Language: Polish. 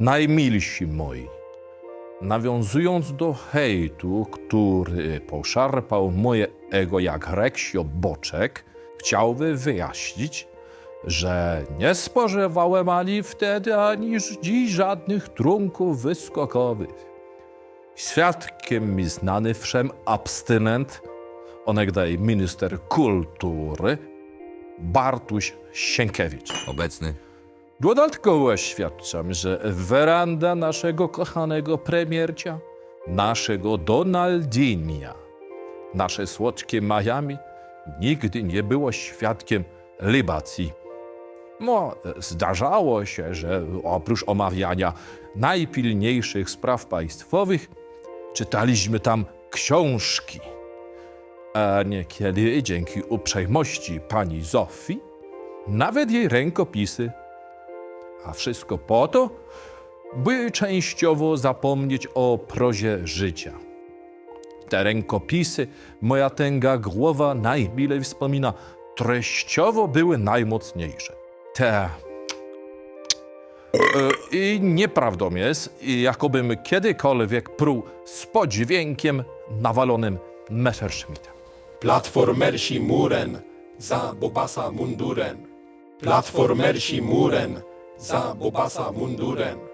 Najmilsi moi, nawiązując do hejtu, który poszarpał moje ego jak reksio boczek, chciałbym wyjaśnić, że nie spożywałem ani wtedy, ani dziś żadnych trunków wyskokowych. Świadkiem mi znany wszem abstynent, onegdaj minister kultury, Bartuś Sienkiewicz. Obecny. Dodatkowo oświadczam, że weranda naszego kochanego premiercia, naszego Donaldinia, nasze słodkie Miami nigdy nie było świadkiem libacji. No, zdarzało się, że oprócz omawiania najpilniejszych spraw państwowych, czytaliśmy tam książki. A niekiedy dzięki uprzejmości pani Zofii, nawet jej rękopisy a wszystko po to, by częściowo zapomnieć o prozie życia. Te rękopisy moja tęga głowa najmilej wspomina, treściowo były najmocniejsze. Te. E, I nieprawdą jest, jakobym kiedykolwiek pruł z podźwiękiem nawalonym Messerschmittem. Platformersi muren, za Bobasa mundurem. Platformersi muren, za Bobasa mundurem.